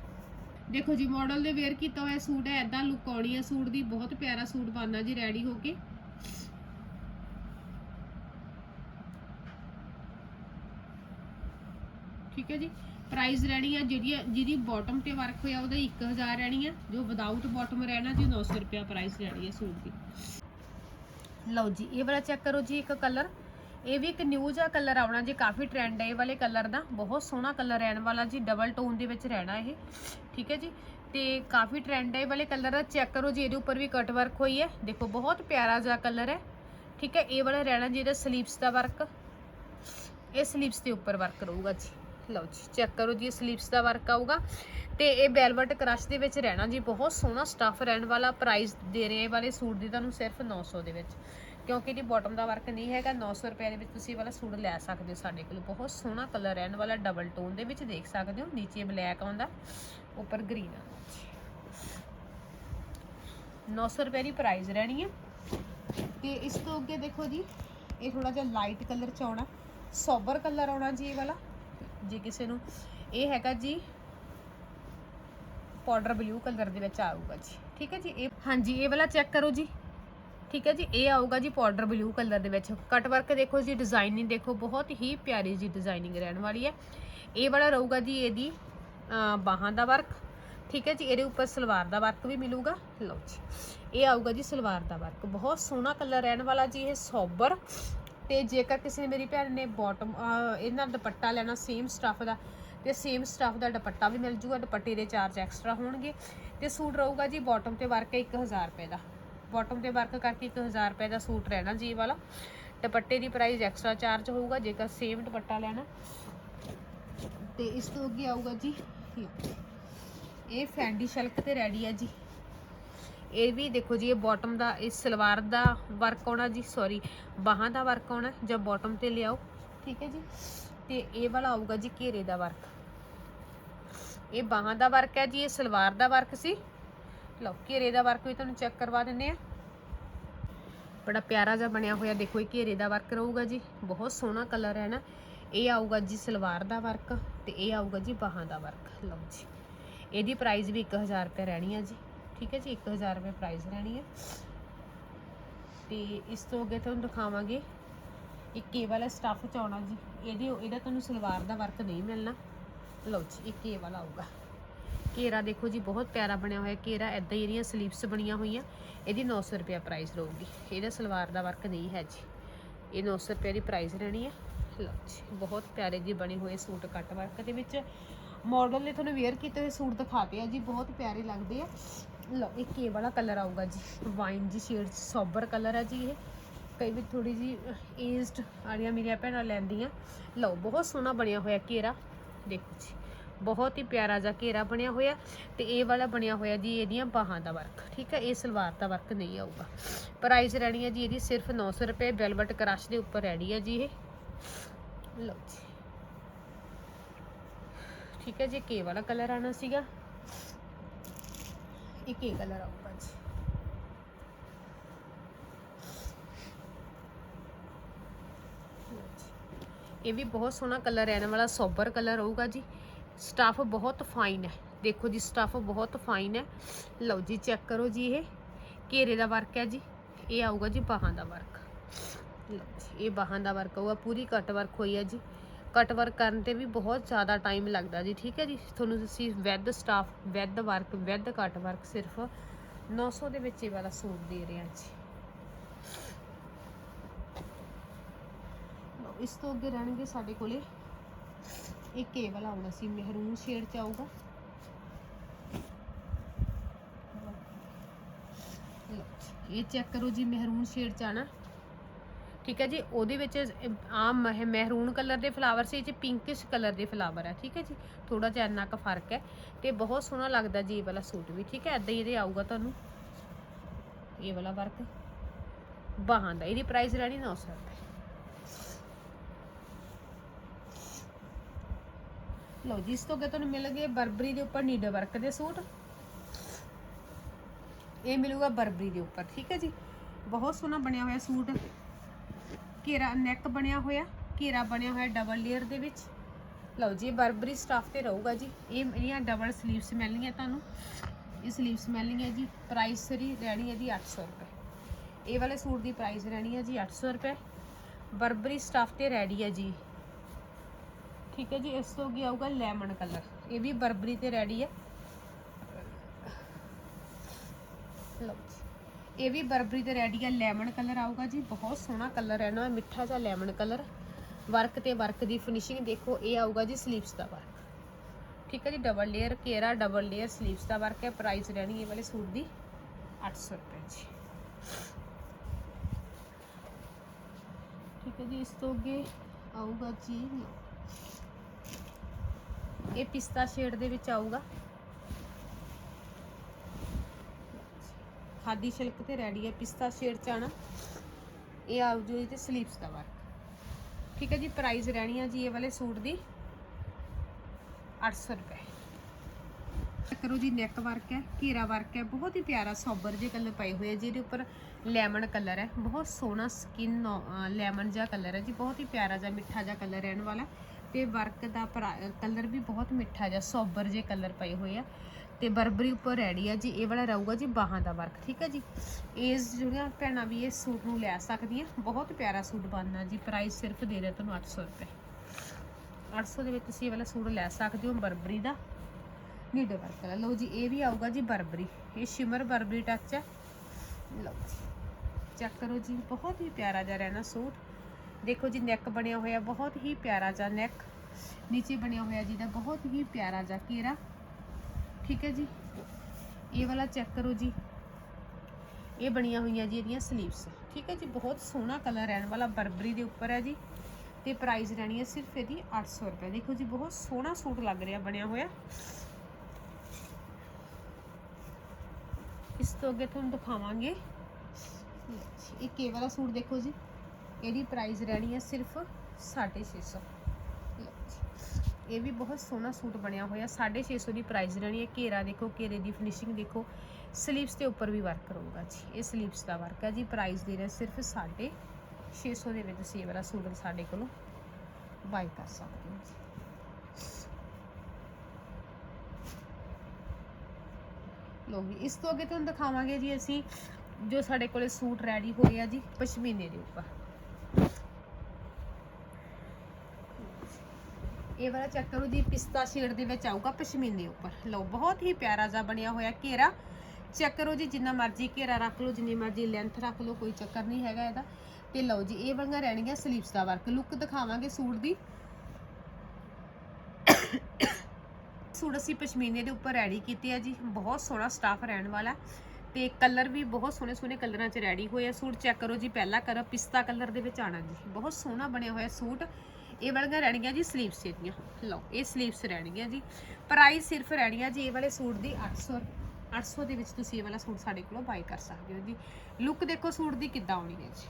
ਦੇਖੋ ਜੀ ਮਾਡਲ ਦੇ ਵੇਅਰ ਕੀਤਾ ਹੋਇਆ ਸੂਟ ਹੈ ਐਦਾਂ ਲੁੱਕ ਆਉਣੀ ਹੈ ਸੂਟ ਦੀ, ਬਹੁਤ ਪਿਆਰਾ ਸੂਟ ਬਣਨਾ ਜੀ ਰੈਡੀ ਹੋ ਕੇ। ਠੀਕ ਹੈ ਜੀ ਪ੍ਰਾਈਸ ਰਹਿਣੀ ਆ, ਜਿਹੜੀ ਜਿਹਦੀ ਬਾਟਮ ਤੇ ਵਰਕ ਹੋਇਆ, ਉਹਦਾ 1000 ਰਹਿਣੀ ਹੈ ਜੋ ਵਿਦਆਊਟ ਬਾਟਮ ਰਹਿਣਾ ਜੀ 900 ਰੁਪਿਆ ਪ੍ਰਾਈਸ ਰਹਿਣੀ ਹੈ ਸੂਟ ਦੀ। ਲਓ ਜੀ, ਇਹ ਵਾਲਾ ਚੈੱਕ ਕਰੋ ਜੀ ਇੱਕ ਕਲਰ ਇਹ ਵੀ ਇੱਕ ਨਿਊ ਜਿਹਾ ਕਲਰ ਆਉਣਾ ਜੀ, ਕਾਫੀ ਟ੍ਰੈਂਡ ਹੈ ਇਹ ਵਾਲੇ ਕਲਰ ਦਾ। ਬਹੁਤ ਸੋਹਣਾ ਕਲਰ ਰਹਿਣ ਵਾਲਾ ਜੀ ਡਬਲ ਟੋਨ ਦੇ ਵਿੱਚ ਰਹਿਣਾ ਇਹ। ਠੀਕ ਹੈ ਜੀ? ਤੇ ਕਾਫੀ ਟ੍ਰੈਂਡ ਹੈ ਇਹ ਵਾਲੇ ਕਲਰ ਦਾ। ਚੈੱਕ ਕਰੋ ਜੀ, ਇਹਦੇ ਉੱਪਰ ਵੀ ਕਟ ਵਰਕ ਹੋਈ ਹੈ। ਦੇਖੋ, ਬਹੁਤ ਪਿਆਰਾ ਜਿਹਾ ਕਲਰ ਹੈ। ਠੀਕ ਹੈ, ਇਹ ਵਾਲਾ ਰਹਿਣਾ ਜੀ, ਇਹਦਾ ਸਲੀਵਸ ਦਾ ਵਰਕ ਇਹ ਸਲੀਵਸ ਦੇ ਉੱਪਰ ਵਰਕ ਰਹੂਗਾ ਜੀ। ਲਓ ਜੀ ਚੈੱਕ ਕਰੋ ਜੀ, ਇਹ ਸਲੀਵਸ ਦਾ ਵਰਕ ਆਊਗਾ। ਤੇ ਇਹ ਵੈਲਵਟ ਕ੍ਰਸ਼ ਦੇ ਵਿੱਚ ਰਹਿਣਾ ਜੀ, ਬਹੁਤ ਸੋਹਣਾ ਸਟੱਫ ਰਹਿਣ ਵਾਲਾ ਪ੍ਰਾਈਸ ਦੇ ਰਹੇ ਵਾਲੇ ਸੂਟ ਦੀ ਤੁਹਾਨੂੰ ਸਿਰਫ 900 ਦੇ ਵਿੱਚ। ਕਿਉਂਕਿ ਇਹਦੀ ਬਾਟਮ ਦਾ ਵਰਕ ਨਹੀਂ ਹੈਗਾ 900 ਰੁਪਏ ਦੇ ਵਿੱਚ ਤੁਸੀਂ ਇਹ ਵਾਲਾ ਸੂਟ ਲੈ ਸਕਦੇ ਹੋ ਸਾਡੇ ਕੋਲ। ਬਹੁਤ ਸੋਹਣਾ ਕਲਰ ਰਹਿਣ ਵਾਲਾ ਡਬਲ ਟੋਨ ਦੇ ਵਿੱਚ ਦੇਖ ਸਕਦੇ ਹੋ, ਨੀਚੇ ਬਲੈਕ ਆਉਂਦਾ, ਉੱਪਰ ਗ੍ਰੀਨ ਆਉਂਦਾ 900 ਰੁਪਏ ਦੀ ਪ੍ਰਾਈਸ ਰਹਿਣੀ ਹੈ। ਤੇ ਇਸ ਤੋਂ ਅੱਗੇ ਦੇਖੋ ਜੀ, ਇਹ ਥੋੜਾ ਜਿਹਾ ਲਾਈਟ ਕਲਰ ਚ ਆਉਣਾ ਸੋਬਰ ਕਲਰ ਆਉਣਾ ਜੀ ਇਹ ਵਾਲਾ। ਜੇ ਕਿਸੇ ਨੂੰ ਇਹ ਹੈਗਾ ਜੀ ਪਾਊਡਰ ਬਲੂ ਕਲਰ ਦੇ ਵਿੱਚ ਆਊਗਾ ਜੀ, ਠੀਕ ਹੈ ਜੀ? ਇਹ ਹਾਂਜੀ, ਇਹ ਵਾਲਾ ਚੈੱਕ ਕਰੋ ਜੀ, ਠੀਕ ਹੈ ਜੀ? ਇਹ ਆਊਗਾ ਜੀ ਪਾਊਡਰ ਬਲੂ ਕਲਰ ਦੇ ਵਿੱਚ। ਕਟ ਵਰਕ ਦੇਖੋ ਜੀ ਡਿਜ਼ਾਈਨਿੰਗ ਦੇਖੋ, ਬਹੁਤ ਹੀ ਪਿਆਰੀ ਜੀ ਡਿਜ਼ਾਈਨਿੰਗ ਰਹਿਣ ਵਾਲੀ ਹੈ। ਇਹ ਵਾਲਾ ਰਹੂਗਾ ਜੀ ਇਹਦੀ ਬਾਹਾਂ ਦਾ ਵਰਕ ਠੀਕ ਹੈ ਜੀ? ਇਹਦੇ ਉੱਪਰ ਸਲਵਾਰ ਦਾ ਵਰਕ ਵੀ ਮਿਲੂਗਾ। ਲਓ ਜੀ, ਇਹ ਆਊਗਾ ਜੀ ਸਲਵਾਰ ਦਾ ਵਰਕ ਬਹੁਤ ਸੋਹਣਾ ਕਲਰ ਰਹਿਣ ਵਾਲਾ ਜੀ, ਇਹ ਸੋਬਰ। ਤੇ ਜੇਕਰ ਕਿਸੇ ਨੇ ਮੇਰੀ ਭੈਣ ਨੇ ਬਾਟਮ ਇਹਨਾਂ ਦੁਪੱਟਾ ਲੈਣਾ ਸੇਮ ਸਟਫ ਦਾ, ਤੇ ਸੇਮ ਸਟਫ ਦਾ ਦੁਪੱਟਾ ਵੀ ਮਿਲ ਜੂਗਾ, ਦੁਪੱਟੇ ਦੇ ਚਾਰਜ ਐਕਸਟਰਾ ਹੋਣਗੇ। ਤੇ ਸੂਟ ਰਹੂਗਾ ਜੀ ਬਾਟਮ ਤੇ ਵਰਕ 1000 ਰੁਪਏ ਦਾ। ਬਾਟਮ ਤੇ ਵਰਕ ਕਰਕੇ 1000 ਰੁਪਏ ਦਾ ਸੂਟ ਰਹਿਣਾ ਜੀ ਵਾਲਾ। ਦੁਪੱਟੇ ਦੀ ਪ੍ਰਾਈਸ ਐਕਸਟਰਾ ਚਾਰਜ ਹੋਊਗਾ, ਜੇਕਰ ਸੇਮ ਦੁਪੱਟਾ ਲੈਣਾ। ਤੇ ਇਸ ਤੋਂ ਅੱਗੇ ਆਊਗਾ ਜੀ, ਇਹ ਫੈਂਡੀ ਸ਼ਲਕ ਤੇ ਰੈਡੀ ਹੈ ਜੀ। ਇਹ ਵੀ ਦੇਖੋ ਜੀ, ਇਹ ਬਾਟਮ ਦਾ, ਇਹ ਸਲਵਾਰ ਦਾ ਵਰਕ ਆਉਣਾ ਜੀ ਸੌਰੀ ਬਾਹਾਂ ਦਾ ਵਰਕ ਆਉਣਾ, ਜਾਂ ਬਾਟਮ ਤੇ ਲਿਆਓ, ਠੀਕ ਹੈ ਜੀ? ਤੇ ਇਹ ਵਾਲਾ ਆਊਗਾ ਜੀ ਘੇਰੇ ਦਾ ਵਰਕ ਇਹ ਬਾਹਾਂ ਦਾ ਵਰਕ ਹੈ ਜੀ, ਇਹ ਸਲਵਾਰ ਦਾ ਵਰਕ ਸੀ। ਲਓ, ਘੇਰੇ ਦਾ ਵਰਕ ਵੀ ਤੁਹਾਨੂੰ ਚੈੱਕ ਕਰਵਾ ਦਿੰਦੇ ਆ ਬੜਾ ਪਿਆਰਾ ਜਿਹਾ ਬਣਿਆ ਹੋਇਆ, ਦੇਖੋ ਇਹ ਘੇਰੇ ਦਾ ਵਰਕ ਰਹੂਗਾ ਜੀ। ਬਹੁਤ ਸੋਹਣਾ ਕਲਰ ਹੈ ਨਾ। ਇਹ ਆਊਗਾ ਜੀ ਸਲਵਾਰ ਦਾ ਵਰਕ ਤੇ ਇਹ ਆਊਗਾ ਜੀ ਬਾਹਾਂ ਦਾ ਵਰਕ ਲਓ ਜੀ, ਇਹਦੀ ਪ੍ਰਾਈਸ ਵੀ 1000 ਰੁਪਏ ਰਹਿਣੀ ਹੈ ਜੀ। ਠੀਕ ਹੈ ਜੀ 1000 ਰੁਪਏ ਪ੍ਰਾਈਸ ਰਹਿਣੀ ਹੈ। ਤੇ ਇਸ ਤੋਂ ਅੱਗੇ ਤੁਹਾਨੂੰ ਦਿਖਾਵਾਂਗੇ, ਇੱਕ ਇਹ ਵਾਲਾ ਸਟੱਫ ਚ ਆਉਣਾ ਜੀ। ਇਹਦੇ ਇਹਦਾ ਤੁਹਾਨੂੰ ਸਲਵਾਰ ਦਾ ਵਰਕ ਨਹੀਂ ਮਿਲਣਾ। ਲਓ ਜੀ, ਇੱਕ ਇਹ ਵਾਲਾ ਆਊਗਾ। ਘੇਰਾ ਦੇਖੋ ਜੀ, ਬਹੁਤ ਪਿਆਰਾ ਬਣਿਆ ਹੋਇਆ ਘੇਰਾ। ਐਦਾਂ ਹੀ ਇਹਦੀਆਂ ਸਲੀਵਸ ਬਣੀਆਂ ਹੋਈਆਂ। ਇਹਦੀ 900 ਰੁਪਏ ਪ੍ਰਾਈਸ ਰਹੂਗੀ। ਇਹਦਾ ਸਲਵਾਰ ਦਾ ਵਰਕ ਨਹੀਂ ਹੈ ਜੀ। ਇਹ 900 ਰੁਪਏ ਦੀ ਪ੍ਰਾਈਸ ਰਹਿਣੀ ਹੈ। ਲਓ ਜੀ, ਬਹੁਤ ਪਿਆਰੇ ਜੀ ਬਣੇ ਹੋਏ ਸੂਟ ਕੱਟ ਵਰਕ ਦੇ ਵਿੱਚ। ਮਾਡਲ ਨੇ ਤੁਹਾਨੂੰ ਵੇਅਰ ਕੀਤੇ ਹੋਏ ਸੂਟ ਦਿਖਾਤੇ ਆ ਜੀ, ਬਹੁਤ ਪਿਆਰੇ ਲੱਗਦੇ ਆ। ਲਓ ਇਹ ਕੇ ਵਾਲਾ ਕਲਰ ਆਊਗਾ ਜੀ। ਵਾਈਨ ਜੀ ਸ਼ੇਡ ਸੋਬਰ ਕਲਰ ਹੈ ਜੀ ਇਹ। ਕਈ ਵੀ ਥੋੜੀ ਜੀ ਏਜਡ ਆੜੀਆਂ ਮੇਰੀਆਂ ਭੈਣਾਂ ਲੈਂਦੀਆਂ। ਲਓ, ਬਹੁਤ ਸੋਹਣਾ ਬਣਿਆ ਹੋਇਆ ਘੇਰਾ। ਦੇਖੋ ਜੀ, ਬਹੁਤ ਹੀ ਪਿਆਰਾ ਜਿਹਾ ਘੇਰਾ ਬਣਿਆ ਹੋਇਆ। ਤੇ ਇਹ ਵਾਲਾ ਬਣਿਆ ਹੋਇਆ ਜੀ ਇਹਦੀਆਂ ਬਾਹਾਂ ਦਾ ਵਰਕ ਠੀਕ ਹੈ ਇਹ ਸਲਵਾਰ ਦਾ ਵਰਕ ਨਹੀਂ ਆਊਗਾ। ਪ੍ਰਾਈਸ ਰਹਿਣੀ ਹੈ ਜੀ ਇਹਦੀ ਸਿਰਫ 900 ਰੁਪਏ ਵੈਲਵਟ ਕਰਾਸ਼ ਦੇ ਉੱਪਰ ਰਹਿਣੀ ਹੈ ਜੀ ਇਹ। ਲਓ ਜੀ। ਠੀਕ ਹੈ ਜੀ ਕੇ ਵਾਲਾ ਕਲਰ ਆਣਾ ਸੀਗਾ। ਇਹ ਕੇ ਕਲਰ ਆਊਗਾ ਜੀ। ਇਹ ਵੀ ਬਹੁਤ ਸੋਹਣਾ ਕਲਰ ਰਹਿਣ ਵਾਲਾ ਸੋਬਰ ਕਲਰ ਹੋਊਗਾ ਜੀ। ਸਟਾਫ ਬਹੁਤ ਫਾਈਨ ਹੈ। ਦੇਖੋ ਜੀ, ਸਟਾਫ ਬਹੁਤ ਫਾਈਨ ਹੈ। ਲਓ ਜੀ ਚੈੱਕ ਕਰੋ ਜੀ ਇਹ। ਘੇਰੇ ਦਾ ਵਰਕ ਹੈ ਜੀ। ਇਹ ਆਊਗਾ ਜੀ ਬਾਹਾਂ ਦਾ ਵਰਕ ਲਓ ਜੀ, ਇਹ ਬਾਹਾਂ ਦਾ ਵਰਕ ਹੋਊਗਾ ਪੂਰੀ ਕੱਟ ਵਰਕ ਹੋਈ ਹੈ ਜੀ। ਕੱਟ ਵਰਕ ਕਰਨ ਤੇ ਵੀ ਬਹੁਤ ਜ਼ਿਆਦਾ ਟਾਈਮ ਲੱਗਦਾ ਜੀ, ਠੀਕ ਹੈ ਜੀ? ਤੁਹਾਨੂੰ ਅਸੀਂ with stuff with work with cut work ਸਿਰਫ 900 ਦੇ ਵਿੱਚ ਇਹ ਵਾਲਾ ਸੂਟ ਦੇ ਰਹੇ ਹਾਂ ਜੀ। ਇਸ ਤੋਂ ਅੱਗੇ ਰਹਿਣਗੇ ਸਾਡੇ ਕੋਲੇ ਇਹ ਕੇ ਵਾਲਾ ਆਉਣਾ ਸੀ, ਮਹਿਰੂਨ ਸ਼ੇਡ ਚ ਆਊਗਾ। ਇਹ ਚੈੱਕ ਕਰੋ ਜੀ, ਮਹਿਰੂਨ ਸ਼ੇਡ ਚ ਆਣਾ ਠੀਕ ਹੈ ਜੀ, ਉਹਦੇ ਵਿੱਚ ਆਮ ਮਹਿ- ਮਹਿਰੂਨ ਕਲਰ ਦੇ ਫਲਾਵਰ ਸੀ, ਇਹ ਚ ਪਿੰਕਿਸ਼ ਕਲਰ ਦੇ ਫਲਾਵਰ ਹੈ, ਠੀਕ ਹੈ ਜੀ। ਥੋੜਾ ਜਿਹਾ ਇੰਨਾ ਕੁ ਫ਼ਰਕ ਹੈ ਤੇ ਬਹੁਤ ਸੋਹਣਾ ਲੱਗਦਾ ਜੀ ਇਹ ਵਾਲਾ ਸੂਟ ਵੀ, ਠੀਕ ਹੈ। ਐਦਾਂ ਹੀ ਇਹਦੇ ਆਊਗਾ ਤੁਹਾਨੂੰ। ਇਹ ਵਾਲਾ ਵਰਕ। ਬਾਹਾਂ ਦਾ, ਇਹਦੀ ਪ੍ਰਾਈਸ ਰਹਿਣੀ 900 ਰੁਪਏ। ਲਓ ਜੀ, ਇਸ ਤੋਂ ਅੱਗੇ ਤੁਹਾਨੂੰ ਮਿਲ ਗਏ ਬਰਬਰੀ ਦੇ ਉੱਪਰ ਨੀਡਲ ਵਰਕ ਦੇ ਸੂਟ। ਇਹ ਮਿਲੂਗਾ ਬਰਬਰੀ ਦੇ ਉੱਪਰ, ਠੀਕ ਹੈ ਜੀ। ਬਹੁਤ ਸੋਹਣਾ ਬਣਿਆ ਹੋਇਆ ਸੂਟ। ਘੇਰਾ ਨੈਕ ਬਣਿਆ ਹੋਇਆ, ਘੇਰਾ ਬਣਿਆ ਹੋਇਆ ਡਬਲ ਲੇਅਰ ਦੇ ਵਿੱਚ। ਲਓ ਜੀ ਇਹ ਬਰਬਰੀ ਸਟਾਫ ਤੇ ਰਹੂਗਾ ਜੀ। ਇਹ ਮੇਰੀਆਂ ਡਬਲ ਸਲੀਵਸ ਮਿਲਣਗੀਆਂ ਤੁਹਾਨੂੰ। ਇਹ ਸਲੀਵਸ ਮਿਲਣਗੀਆਂ ਜੀ ਪ੍ਰਾਈਸ ਸਰੀ ਰਹਿਣੀ ਹੈ ਜੀ 800 ਰੁਪਏ। ਇਹ ਵਾਲੇ ਸੂਟ ਦੀ ਪ੍ਰਾਈਸ ਰਹਿਣੀ ਹੈ ਜੀ 800 ਰੁਪਏ। ਬਰਬਰੀ ਸਟਾਫ ਤੇ ਰੈਡੀ ਹੈ ਜੀ। ਠੀਕ ਹੈ ਜੀ, ਇਸ ਤੋਂ ਅੱਗੇ ਆਊਗਾ ਲੈਮਨ ਕਲਰ ਇਹ ਵੀ ਬਰਬਰੀ ਤੇ ਰੈਡੀ ਹੈ। ਲਓ ਜੀ। ਇਹ ਵੀ ਬਰਬਰੀ ਤੇ ਰੈਡੀ ਹੈ ਲੈਮਨ ਕਲਰ ਆਊਗਾ ਜੀ, ਬਹੁਤ ਸੋਹਣਾ ਕਲਰ ਹੈ ਨਾ, ਮਿੱਠਾ ਜਿਹਾ ਲੈਮਨ ਕਲਰ। ਵਰਕ ਤੇ ਵਰਕ ਦੀ ਫਿਨਿਸ਼ਿੰਗ ਦੇਖੋ, ਇਹ ਆਊਗਾ ਜੀ ਸਲੀਵਸ ਦਾ ਵਰਕ। ਠੀਕ ਹੈ ਜੀ ਡਬਲ ਲੇਅਰ ਕੇਰਾ ਡਬਲ ਲੇਅਰ ਸਲੀਵਸ ਦਾ ਵਰਕ ਹੈ ਪ੍ਰਾਈਸ ਰਹਿਣੀ ਇਹ ਵਾਲੇ ਸੂਟ ਦੀ 800 ਰੁਪਏ ਜੀ। ਠੀਕ ਹੈ ਜੀ, ਇਸ ਤੋਂ ਅੱਗੇ ਆਊਗਾ ਜੀ, ਇਹ ਪਿਸਤਾ ਸ਼ੇਡ ਦੇ ਵਿੱਚ ਆਊਗਾ। ਖਾਦੀ ਸਿਲਕ ਤੇ ਰੈਡੀ ਹੈ, ਪਿਸਤਾ ਸ਼ੇਡ ਚ ਆਣਾ ਇਹ ਆਉ ਜੋ ਇਹਦੇ ਸਲੀਵਸ ਦਾ ਵਰਕ ਠੀਕ ਹੈ ਜੀ ਪ੍ਰਾਈਸ ਰਹਿਣੀ ਆ ਜੀ ਇਹ ਵਾਲੇ ਸੂਟ ਦੀ 800 ਰੁਪਏ। ਚੈੱਕ ਕਰੋ ਜੀ ਨੈਕ ਵਰਕ ਹੈ, ਘੇਰਾ ਵਰਕ ਹੈ, ਬਹੁਤ ਹੀ ਪਿਆਰਾ ਸੋਬਰ ਜਿਹੇ ਕਲਰ ਪਏ ਹੋਏ ਆ ਜਿਹਦੇ ਉੱਪਰ ਲੈਮਨ ਕਲਰ ਹੈ। ਬਹੁਤ ਸੋਹਣਾ ਸਕਿਨ ਲੈਮਨ ਜਿਹਾ ਕਲਰ ਹੈ ਜੀ, ਬਹੁਤ ਹੀ ਪਿਆਰਾ ਜਿਹਾ ਮਿੱਠਾ ਜਿਹਾ ਕਲਰ ਰਹਿਣ ਵਾਲਾ। ਤੇ ਵਰਕ ਦਾ ਕਲਰ ਵੀ ਬਹੁਤ ਮਿੱਠਾ ਜਿਹਾ ਸੋਬਰ ਜਿਹੇ ਕਲਰ ਪਏ ਹੋਏ ਆ। ਤੇ ਬਰਬਰੀ ਉੱਪਰ ਰੈਡੀ ਆ ਜੀ, ਇਹ ਵਾਲਾ ਰਹੂਗਾ ਜੀ ਬਾਹਾਂ ਦਾ ਵਰਕ ਠੀਕ ਹੈ ਜੀ? ਇਸ ਜਿਹੜੀਆਂ ਭੈਣਾਂ ਵੀ ਇਹ ਸੂਟ ਨੂੰ ਲੈ ਸਕਦੀਆਂ, ਬਹੁਤ ਪਿਆਰਾ ਸੂਟ ਬਣਨਾ ਜੀ ਪ੍ਰਾਈਸ ਸਿਰਫ ਦੇ ਰਿਹਾ ਤੁਹਾਨੂੰ 800 ਰੁਪਏ। 800 ਦੇ ਵਿੱਚ ਤੁਸੀਂ ਇਹ ਵਾਲਾ ਸੂਟ ਲੈ ਸਕਦੇ ਹੋ ਬਰਬਰੀ ਦਾ। ਨੀਡਲ ਵਰਕ ਵਾਲਾ। ਲਓ ਜੀ, ਇਹ ਵੀ ਆਊਗਾ ਜੀ ਬਰਬਰੀ। ਇਹ ਸ਼ਿਮਰ ਬਰਬਰੀ ਟੱਚ ਹੈ ਲਓ ਜੀ ਚੈੱਕ ਕਰੋ ਜੀ, ਬਹੁਤ ਹੀ ਪਿਆਰਾ ਜਿਹਾ ਰਹਿਣਾ ਸੂਟ। ਦੇਖੋ ਜੀ ਨੈਕ ਬਣਿਆ ਹੋਇਆ, ਬਹੁਤ ਹੀ ਪਿਆਰਾ ਜਿਹਾ ਨੈਕ ਨੀਚੇ ਬਣਿਆ ਹੋਇਆ ਜੀ ਦਾ ਬਹੁਤ ਹੀ ਪਿਆਰਾ ਜਿਹਾ ਘੇਰਾ। ਠੀਕ ਹੈ ਜੀ? ਇਹ ਵਾਲਾ ਚੈੱਕ ਕਰੋ ਜੀ। ਇਹ ਬਣੀਆਂ ਹੋਈਆਂ ਜੀ ਇਹਦੀਆਂ ਸਲੀਵਸ ਠੀਕ ਹੈ ਜੀ, ਬਹੁਤ ਸੋਹਣਾ ਕਲਰ ਰਹਿਣ ਵਾਲਾ ਬਰਬਰੀ ਦੇ ਉੱਪਰ ਹੈ ਜੀ। ਤੇ ਪ੍ਰਾਈਸ ਰਹਿਣੀ ਹੈ ਸਿਰਫ ਇਹਦੀ 800 ਰੁਪਏ। ਦੇਖੋ ਜੀ, ਬਹੁਤ ਸੋਹਣਾ ਸੂਟ ਲੱਗ ਰਿਹਾ ਬਣਿਆ ਹੋਇਆ। ਇਸ ਤੋਂ ਅੱਗੇ ਤੁਹਾਨੂੰ ਦਿਖਾਵਾਂਗੇ। ਇਹ ਕੇ ਵਾਲਾ ਸੂਟ ਦੇਖੋ ਜੀ, ਇਹਦੀ ਪ੍ਰਾਈਸ ਰਹਿਣੀ ਹੈ ਸਿਰਫ 650 ਇਹ ਵੀ ਬਹੁਤ ਸੋਹਣਾ ਸੂਟ ਬਣਿਆ ਹੋਇਆ। 650 ਦੀ ਪ੍ਰਾਈਸ ਰਹਿਣੀ ਹੈ। ਘੇਰਾ ਦੇਖੋ, ਘੇਰੇ ਦੀ ਫਿਨਿਸ਼ਿੰਗ ਦੇਖੋ। ਸਲੀਵਸ ਦੇ ਉੱਪਰ ਵੀ ਵਰਕ ਰਹੂਗਾ ਜੀ। ਇਹ ਸਲੀਵਸ ਦਾ ਵਰਕ ਹੈ ਜੀ। ਪ੍ਰਾਈਸ ਦੇ ਰਿਹਾ ਸਿਰਫ 650 ਦੇ ਵਿੱਚ ਤੁਸੀਂ ਇਹ ਵਾਲਾ ਸੂਟ ਸਾਡੇ ਕੋਲੋਂ ਬਾਈ ਕਰ ਸਕਦੇ ਹੋ ਜੀ। ਲੋ ਵੀ ਇਸ ਤੋਂ ਅੱਗੇ ਤੁਹਾਨੂੰ ਦਿਖਾਵਾਂਗੇ ਜੀ ਅਸੀਂ ਜੋ ਸਾਡੇ ਕੋਲੇ ਸੂਟ ਰੈਡੀ ਹੋਏ ਆ ਜੀ, ਪਸ਼ਮੀਨੇ ਦੇ ਉੱਪਰ। ਇਹ ਵਾਲਾ ਚੈੱਕ ਕਰੋ ਜੀ, ਪਿਸਤਾ ਸ਼ੇਡ ਦੇ ਵਿੱਚ ਆਊਗਾ ਪਸ਼ਮੀਨੇ ਉੱਪਰ। ਲਓ, ਬਹੁਤ ਹੀ ਪਿਆਰਾ ਜਿਹਾ ਬਣਿਆ ਹੋਇਆ ਘੇਰਾ। ਚੈੱਕ ਕਰੋ ਜੀ, ਜਿੰਨਾ ਮਰਜ਼ੀ ਘੇਰਾ ਰੱਖ ਲਓ, ਜਿੰਨੀ ਮਰਜ਼ੀ ਲੈਂਥ ਰੱਖ ਲਓ, ਕੋਈ ਚੱਕਰ ਨਹੀਂ ਹੈਗਾ ਇਹਦਾ। ਤੇ ਲਓ ਜੀ, ਇਹ ਵਾਲੀਆਂ ਰਹਿਣਗੀਆਂ ਸਲੀਵਸ ਦਾ ਵਰਕ ਲੁੱਕ ਦਿਖਾਵਾਂਗੇ ਸੂਟ ਦੀ। ਸੂਟ ਅਸੀਂ ਪਸ਼ਮੀਨੇ ਦੇ ਉੱਪਰ ਰੈਡੀ ਕੀਤੇ ਆ ਜੀ। ਬਹੁਤ ਸੋਹਣਾ ਸਟਾਫ ਰਹਿਣ ਵਾਲਾ। ਤੇ ਕਲਰ ਵੀ ਬਹੁਤ ਸੋਹਣੇ ਸੋਹਣੇ ਕਲਰਾਂ 'ਚ ਰੈਡੀ ਹੋਏ ਆ ਸੂਟ। ਚੈੱਕ ਕਰੋ ਜੀ, ਪਹਿਲਾ ਕਲਰ ਪਿਸਤਾ ਕਲਰ ਦੇ ਵਿੱਚ ਆਣਾ ਜੀ। ਬਹੁਤ ਸੋਹਣਾ ਬਣਿਆ ਹੋਇਆ ਸੂਟ। ਇਹ ਵਾਲੀਆਂ ਰਹਿਣਗੀਆਂ ਜੀ ਸਲੀਵਸ ਇਹਦੀਆਂ ਲਓ, ਇਹ ਸਲੀਵਸ ਰਹਿਣਗੀਆਂ ਜੀ। ਪ੍ਰਾਈਸ ਸਿਰਫ ਰਹਿਣਗੀਆਂ ਜੀ ਇਹ ਵਾਲੇ ਸੂਟ ਦੀ 800 800 ਦੇ ਵਿੱਚ ਤੁਸੀਂ ਇਹ ਵਾਲਾ ਸੂਟ ਸਾਡੇ ਕੋਲੋਂ ਬਾਈ ਕਰ ਸਕਦੇ ਹੋ ਜੀ। ਲੁੱਕ ਦੇਖੋ ਸੂਟ ਦੀ ਕਿੱਦਾਂ ਆਉਣੀ ਹੈ ਜੀ।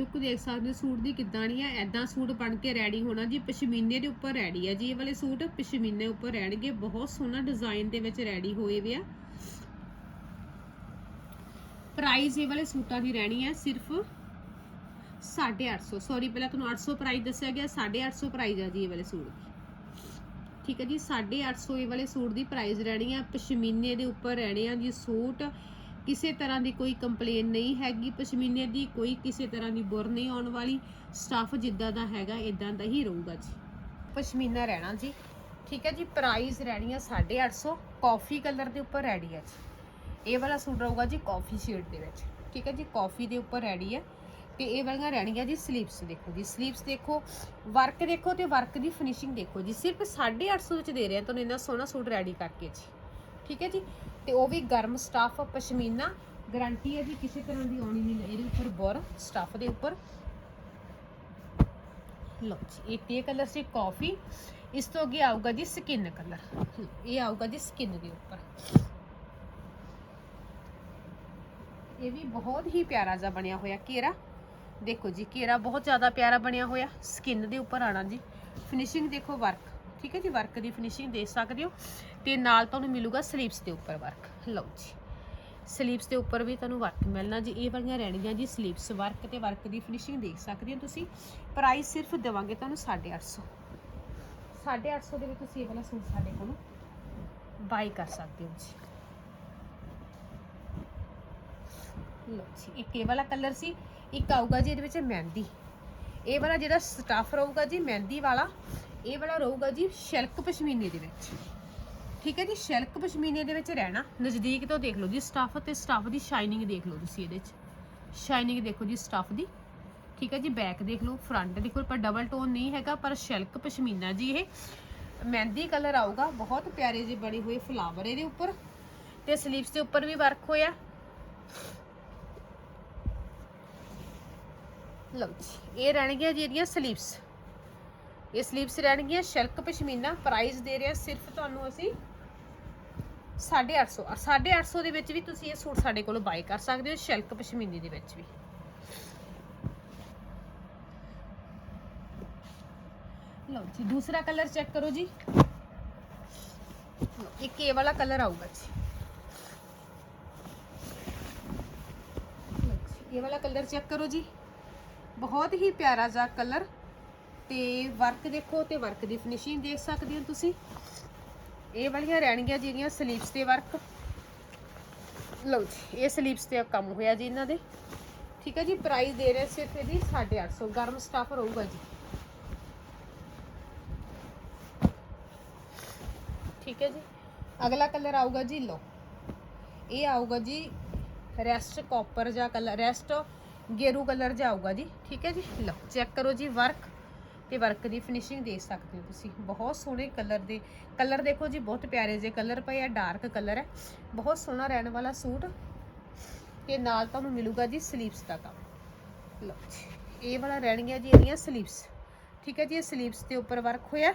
ਲੁੱਕ ਦੇਖ ਸਕਦੇ ਹੋ, ਸੂਟ ਦੀ ਕਿੱਦਾਂ ਨਹੀਂ ਹੈ ਐਦਾਂ ਸੂਟ ਬਣ ਕੇ ਰੈਡੀ ਹੋਣਾ ਜੀ, ਪਸ਼ਮੀਨੇ ਦੇ ਉੱਪਰ ਰੈਡੀ ਹੈ ਜੀ ਇਹ ਵਾਲੇ ਸੂਟ, ਪਸ਼ਮੀਨੇ ਉੱਪਰ ਰਹਿਣਗੇ, ਬਹੁਤ ਸੋਹਣਾ ਡਿਜ਼ਾਈਨ ਦੇ ਵਿੱਚ ਰੈਡੀ ਹੋਏ ਵੇ ਆ। ਪ੍ਰਾਈਸ ਇਹ ਵਾਲੇ ਸੂਟਾਂ ਦੀ ਰਹਿਣੀ ਹੈ ਸਿਰਫ 850 ਸੌਰੀ ਪਹਿਲਾਂ ਤੁਹਾਨੂੰ 800 ਪ੍ਰਾਈਸ ਦੱਸਿਆ ਗਿਆ 850 ਪ੍ਰਾਈਸ ਆ ਜੀ ਇਹ ਵਾਲੇ ਸੂਟ ਦੀ। ਠੀਕ ਹੈ ਜੀ 850 ਇਹ ਵਾਲੇ ਸੂਟ ਦੀ ਪ੍ਰਾਈਸ ਰਹਿਣੀ ਆ ਪਸ਼ਮੀਨੇ ਦੇ ਉੱਪਰ ਰਹਿਣੇ ਆ ਜੀ ਸੂਟ। ਕਿਸੇ ਤਰ੍ਹਾਂ ਦੀ ਕੋਈ ਕੰਪਲੇਨ ਨਹੀਂ ਹੈਗੀ, ਪਸ਼ਮੀਨੇ ਦੀ ਕੋਈ ਕਿਸੇ ਤਰ੍ਹਾਂ ਦੀ ਬੁਰ ਨਹੀਂ ਆਉਣ ਵਾਲੀ। ਸਟੱਫ ਜਿੱਦਾਂ ਦਾ ਹੈਗਾ ਇਦਾਂ ਦਾ ਹੀ ਰਹੂਗਾ ਜੀ। ਪਸ਼ਮੀਨਾ ਰਹਿਣਾ ਜੀ। ਠੀਕ ਹੈ ਜੀ ਪ੍ਰਾਈਸ ਰਹਿਣੀ ਆ 850 ਕਾਫੀ ਕਲਰ ਦੇ ਉੱਪਰ ਰੈਡੀ ਹੈ ਜੀ। ਇਹ ਵਾਲਾ ਸੂਟ ਰਹੂਗਾ ਜੀ ਕਾਫੀ ਸ਼ੇਡ ਦੇ ਵਿੱਚ। ਠੀਕ ਹੈ ਜੀ ਕਾਫੀ ਦੇ ਉੱਪਰ ਰੈਡੀ ਹੈ ਤੇ ਇਹ ਵਾਲੀਆਂ ਰਹਿਣਗੀਆਂ ਜੀ ਸਲੀਵਸ ਦੇਖੋ ਜੀ। ਸਲੀਵਸ ਦੇਖੋ ਵਰਕ ਦੇਖੋ ਤੇ ਵਰਕ ਦੀ ਫਿਨਿਸ਼ਿੰਗ ਦੇਖੋ ਜੀ। ਸਿਰਫ 850 ਵਿੱਚ ਦੇ ਰਹੇ ਆ। ਤੁਹਾਨੂੰ ਇੰਨਾ ਸੋਹਣਾ ਸੂਟ ਰੈਡੀ ਕਰਕੇ ਜੀ। ਠੀਕ ਹੈ ਜੀ ਤੇ ਉਹ ਵੀ ਗਰਮ ਸਟਾਫ ਪਸ਼ਮੀਨਾ ਗਾਰੰਟੀ ਹੈ ਜੀ ਕਿਸੇ ਤਰ੍ਹਾਂ ਦੀ ਆਉਣੀ ਨਹੀਂ, ਇਹਦੇ ਉੱਪਰ ਬੋਰ, ਸਟਾਫ ਦੇ ਉੱਪਰ। ਲਓ ਜੀ ਇੱਕ ਇਹ ਕਲਰ ਸੀ ਕਾਫੀ ਇਸ ਤੋਂ ਅੱਗੇ ਆਊਗਾ ਜੀ ਸਕਿਨ ਕਲਰ ਇਹ ਆਊਗਾ ਜੀ ਸਕਿਨ ਦੇ ਉੱਪਰ। ਇਹ ਵੀ ਬਹੁਤ ਹੀ ਪਿਆਰਾ ਜਿਹਾ ਬਣਿਆ ਹੋਇਆ ਘੇਰਾ। ਦੇਖੋ ਜੀ, ਘੇਰਾ ਬਹੁਤ ਜ਼ਿਆਦਾ ਪਿਆਰਾ ਬਣਿਆ ਹੋਇਆ। ਸਕਿਨ ਦੇ ਉੱਪਰ ਆਣਾ ਜੀ। ਫਿਨਿਸ਼ਿੰਗ ਦੇਖੋ ਵਰਕ ਠੀਕ ਹੈ ਜੀ ਵਰਕ ਦੀ ਫਿਨਿਸ਼ਿੰਗ ਦੇ ਸਕਦੇ ਹੋ ਤੇ ਨਾਲ ਤੁਹਾਨੂੰ ਮਿਲੂਗਾ ਸਲੀਵਸ ਦੇ ਉੱਪਰ ਵਰਕ ਲਓ ਜੀ ਸਲੀਵਸ ਦੇ ਉੱਪਰ ਵੀ ਤੁਹਾਨੂੰ ਵਰਕ ਮਿਲਣਾ ਜੀ, ਇਹ ਵਾਲੀਆਂ ਰਹਿਣਗੀਆਂ ਜੀ ਸਲੀਵਸ ਵਰਕ ਤੇ ਵਰਕ ਦੀ ਫਿਨਿਸ਼ਿੰਗ ਦੇਖ ਸਕਦੇ ਹੋ ਤੁਸੀਂ। ਪ੍ਰਾਈਸ ਸਿਰਫ ਦੇਵਾਂਗੇ ਤੁਹਾਨੂੰ 850 850 ਦੇ ਵਿੱਚ ਤੁਸੀਂ ਇਹ ਵਾਲਾ ਸੂਟ ਸਾਡੇ ਕੋਲੋਂ ਬਾਈ ਕਰ ਸਕਦੇ ਹੋ ਜੀ। ਲਓ ਜੀ, ਇੱਕ ਇਹ ਵਾਲਾ ਕਲਰ ਸੀ, ਇੱਕ ਆਊਗਾ ਜੀ ਇਹਦੇ ਵਿੱਚ ਮਹਿੰਦੀ। ਇਹ ਵਾਲਾ ਜਿਹੜਾ ਸਟਾਫ ਰਹੂਗਾ ਜੀ, ਮਹਿੰਦੀ ਵਾਲਾ ਇਹ ਵਾਲਾ ਰਹੂਗਾ ਜੀ ਸ਼ਿਲਕ ਪਸ਼ਮੀਨੇ ਦੇ ਵਿੱਚ। ਠੀਕ ਹੈ ਜੀ, ਸ਼ਿਲਕ ਪਸ਼ਮੀਨੇ ਦੇ ਵਿੱਚ ਰਹਿਣਾ। ਨਜ਼ਦੀਕ ਤੋਂ ਦੇਖ ਲਓ ਜੀ ਸਟਾਫ ਤੇ ਸਟਾਫ ਦੀ ਸ਼ਾਈਨਿੰਗ ਦੇਖ ਲਓ ਤੁਸੀਂ ਇਹਦੇ 'ਚ ਸ਼ਾਈਨਿੰਗ ਦੇਖੋ ਜੀ ਸਟਾਫ ਦੀ। ਠੀਕ ਹੈ ਜੀ ਬੈਕ ਦੇਖ ਲਓ ਫਰੰਟ ਦੇਖੋ, ਪਰ ਡਬਲ ਟੋਨ ਨਹੀਂ ਹੈਗਾ, ਪਰ ਸ਼ਿਲਕ ਪਸ਼ਮੀਨਾ ਜੀ ਇਹ। ਮਹਿੰਦੀ ਕਲਰ ਆਊਗਾ, ਬਹੁਤ ਪਿਆਰੇ ਜਿਹੇ ਬਣੇ ਹੋਏ ਫਲਾਵਰ ਇਹਦੇ ਉੱਪਰ। ਤੇ ਸਲੀਵਸ ਦੇ ਉੱਪਰ ਵੀ ਵਰਕ ਹੋਇਆ। ਲਓ ਜੀ, ਇਹ ਰਹਿਣਗੀਆਂ ਜੀ ਇਹਦੀਆਂ ਸਲੀਵਸ ਇਹ ਸਲੀਵਸ ਰਹਿਣਗੀਆਂ ਸ਼ਿਲਕ ਪਸ਼ਮੀਨਾ ਪ੍ਰਾਈਸ ਦੇ ਰਿਹਾ ਸਿਰਫ ਤੁਹਾਨੂੰ ਅਸੀਂ 850 850 ਦੇ ਵਿੱਚ ਵੀ ਤੁਸੀਂ ਇਹ ਸੂਟ ਸਾਡੇ ਕੋਲੋਂ ਬਾਈ ਕਰ ਸਕਦੇ ਹੋ ਸ਼ਲਕ ਪਸ਼ਮੀਨੀ ਦੇ ਵਿੱਚ ਵੀ। ਲਓ ਜੀ ਦੂਸਰਾ ਕਲਰ ਚੈੱਕ ਕਰੋ ਜੀ। ਇੱਕ ਇਹ ਵਾਲਾ ਕਲਰ ਆਊਗਾ ਜੀ, ਇਹ ਵਾਲਾ ਕਲਰ ਚੈੱਕ ਕਰੋ ਜੀ। ਬਹੁਤ ਹੀ ਪਿਆਰਾ ਜਿਹਾ ਕਲਰ ਤੇ ਵਰਕ ਦੇਖੋ ਤੇ ਵਰਕ ਦੀ ਫਿਨਿਸ਼ਿੰਗ ਦੇਖ ਸਕਦੇ ਹੋ ਤੁਸੀਂ। ਇਹ ਵਾਲੀਆਂ ਰਹਿਣਗੀਆਂ ਜਿਹੜੀਆਂ ਸਲੀਵਸ ਤੇ ਵਰਕ ਲਓ ਜੀ, ਇਹ ਸਲੀਵਸ ਤੇ ਕੰਮ ਹੋਇਆ ਜੀ ਇਹਨਾਂ ਦੇ। ਠੀਕ ਹੈ ਜੀ ਪ੍ਰਾਈਸ ਦੇ ਰਹੇ ਸਿਰਫ ਇਹਦੀ 850 ਗਰਮ ਸਟਾਫ ਰਹੂਗਾ ਜੀ। ਠੀਕ ਹੈ ਜੀ, ਅਗਲਾ ਕਲਰ ਆਊਗਾ ਜੀ ਲੋ ਇਹ ਆਊਗਾ ਜੀ ਰੈਸਟ ਕਾਪਰ ਜਾਂ ਕਲਰ ਰੈਸਟ ਗੇਰੂ ਕਲਰ ਜਿਹਾ ਆਊਗਾ ਜੀ। ਠੀਕ ਹੈ ਜੀ, ਲਓ ਚੈੱਕ ਕਰੋ ਜੀ ਵਰਕ ਤੇ ਵਰਕ ਦੀ ਫਿਨਿਸ਼ਿੰਗ ਦੇਖ ਸਕਦੇ ਹੋ ਤੁਸੀਂ। ਬਹੁਤ ਸੋਹਣੇ ਕਲਰ ਦੇ ਕਲਰ ਦੇਖੋ ਜੀ, ਬਹੁਤ ਪਿਆਰੇ ਜਿਹੇ ਕਲਰ ਪਏ ਆ ਡਾਰਕ ਕਲਰ ਹੈ। ਬਹੁਤ ਸੋਹਣਾ ਰਹਿਣ ਵਾਲਾ ਸੂਟ। ਤੇ ਨਾਲ ਤੁਹਾਨੂੰ ਮਿਲੂਗਾ ਜੀ ਸਲੀਵਸ ਦਾ ਕੰਮ। ਲਓ ਜੀ, ਇਹ ਵਾਲਾ ਰਹਿਣਗੀਆਂ ਜੀ ਇਹਦੀਆਂ ਸਲੀਵਸ ਠੀਕ ਹੈ ਜੀ, ਇਹ ਸਲੀਵਸ ਦੇ ਉੱਪਰ ਵਰਕ ਹੋਇਆ।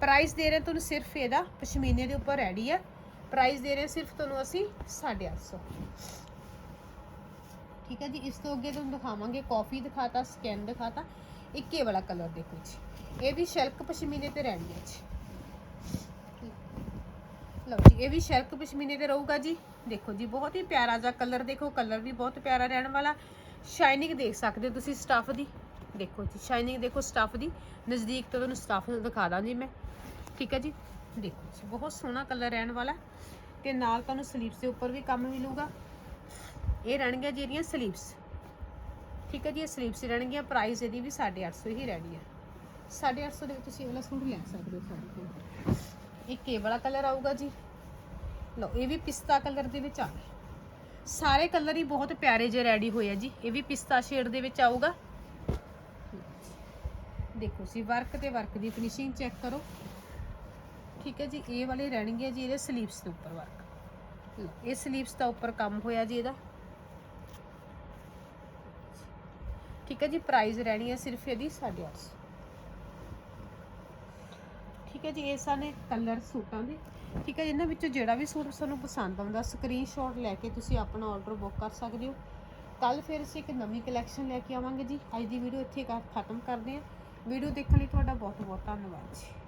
ਪ੍ਰਾਈਸ ਦੇ ਰਹੇ ਤੁਹਾਨੂੰ ਸਿਰਫ ਇਹਦਾ, ਪਸ਼ਮੀਨੇ ਦੇ ਉੱਪਰ ਰੈਡੀ ਹੈ ਪ੍ਰਾਈਸ ਦੇ ਰਹੇ ਸਿਰਫ ਤੁਹਾਨੂੰ ਅਸੀਂ 850 ਠੀਕ ਹੈ ਜੀ, ਇਸ ਤੋਂ ਅੱਗੇ ਤੁਹਾਨੂੰ ਦਿਖਾਵਾਂਗੇ ਕਾਫੀ ਦਿਖਾਤਾ ਸਕੈਨ ਦਿਖਾਤਾ। ਇੱਕੇ ਵਾਲਾ ਕਲਰ ਦੇਖੋ ਜੀ ਇਹ ਵੀ ਸ਼ਿਲਕ ਪਸ਼ਮੀਨੇ ਤੇ ਰਹਿਣੀ ਹੈ ਜੀ। ਲਓ ਜੀ, ਇਹ ਵੀ ਸ਼ਿਲਕ ਪਸ਼ਮੀਨੇ ਤੇ ਰਹੂਗਾ ਜੀ। ਦੇਖੋ ਜੀ, ਬਹੁਤ ਹੀ ਪਿਆਰਾ ਜਿਹਾ ਕਲਰ ਦੇਖੋ, ਕਲਰ ਵੀ ਬਹੁਤ ਪਿਆਰਾ ਰਹਿਣ ਵਾਲਾ। ਸ਼ਾਈਨਿੰਗ ਦੇਖ ਸਕਦੇ ਹੋ ਤੁਸੀਂ ਸਟਾਫ ਦੀ। ਦੇਖੋ ਜੀ ਸ਼ਾਈਨਿੰਗ ਦੇਖੋ ਸਟਾਫ ਦੀ। ਨਜ਼ਦੀਕ ਤੋਂ ਤੁਹਾਨੂੰ ਸਟਾਫ ਦਿਖਾ ਦਾਂ ਜੀ ਮੈਂ। ਠੀਕ ਹੈ ਜੀ? ਦੇਖੋ ਜੀ, ਬਹੁਤ ਸੋਹਣਾ ਕਲਰ ਰਹਿਣ ਵਾਲਾ। ਤੇ ਨਾਲ ਤੁਹਾਨੂੰ ਸਲੀਵਸ ਦੇ ਉੱਪਰ ਵੀ ਕੰਮ ਮਿਲੂਗਾ। ਇਹ ਰਹਿਣਗੀਆਂ ਜਿਹੜੀਆਂ ਸਲੀਵਸ ਠੀਕ ਹੈ ਜੀ, ਇਹ ਸਲੀਵਸ ਰਹਿਣਗੀਆਂ ਪ੍ਰਾਈਸ ਇਹਦੀ ਵੀ 850 ਹੀ ਰਹਿਣੀ ਹੈ। 850 ਦੇ ਵਿੱਚ ਤੁਸੀਂ ਇਹ ਵਾਲਾ ਸੂਟ ਲੈ ਸਕਦੇ ਹੋ ਸਾਡੇ ਕੋਲ। ਇੱਕ ਇਹ ਵਾਲਾ ਕਲਰ ਆਊਗਾ ਜੀ। ਲਓ, ਇਹ ਵੀ ਪਿਸਤਾ ਕਲਰ ਦੇ ਵਿੱਚ ਆ ਗਿਆ। ਸਾਰੇ ਕਲਰ ਹੀ ਬਹੁਤ ਪਿਆਰੇ ਜਿਹੇ ਰੈਡੀ ਹੋਏ ਆ ਜੀ। ਇਹ ਵੀ ਪਿਸਤਾ ਸ਼ੇਡ ਦੇ ਵਿੱਚ ਆਊਗਾ। ਦੇਖੋ ਸੀ ਵਰਕ ਤੇ ਵਰਕ ਦੀ ਫਿਨਿਸ਼ਿੰਗ ਚੈੱਕ ਕਰੋ। ਠੀਕ ਹੈ ਜੀ, ਇਹ ਵਾਲੇ ਰਹਿਣਗੇ ਜੀ ਇਹਦੇ ਸਲੀਵਸ ਦੇ ਉੱਪਰ ਵਰਕ ਇਹ ਸਲੀਵਸ ਦਾ ਉੱਪਰ ਕੰਮ ਹੋਇਆ ਜੀ ਇਹਦਾ। ਠੀਕ ਹੈ ਜੀ ਪ੍ਰਾਈਸ ਰਹਿਣੀ ਹੈ ਸਿਰਫ ਇਹਦੀ 850 ਠੀਕ ਹੈ ਜੀ ਇਹ ਸਾਨੇ ਕਲਰ ਸੂਟਾਂ ਦੇ। ਠੀਕ ਹੈ ਜੀ, ਇਹਨਾਂ ਵਿੱਚੋਂ ਜਿਹੜਾ ਵੀ ਸੂਟ ਤੁਹਾਨੂੰ ਪਸੰਦ ਆਉਂਦਾ ਸਕਰੀਨਸ਼ਾਟ ਲੈ ਕੇ ਤੁਸੀਂ ਆਪਣਾ ਆਰਡਰ ਬੁੱਕ ਕਰ ਸਕਦੇ ਹੋ। ਕੱਲ ਫਿਰ ਅਸੀਂ ਇੱਕ ਨਵੀਂ ਕਲੈਕਸ਼ਨ ਲੈ ਕੇ ਆਵਾਂਗੇ ਜੀ। ਅੱਜ ਦੀ ਵੀਡੀਓ ਇੱਥੇ ਖਤਮ ਕਰਦੇ ਹਾਂ। ਵੀਡੀਓ ਦੇਖਣ ਲਈ ਤੁਹਾਡਾ ਬਹੁਤ ਬਹੁਤ ਧੰਨਵਾਦ ਜੀ।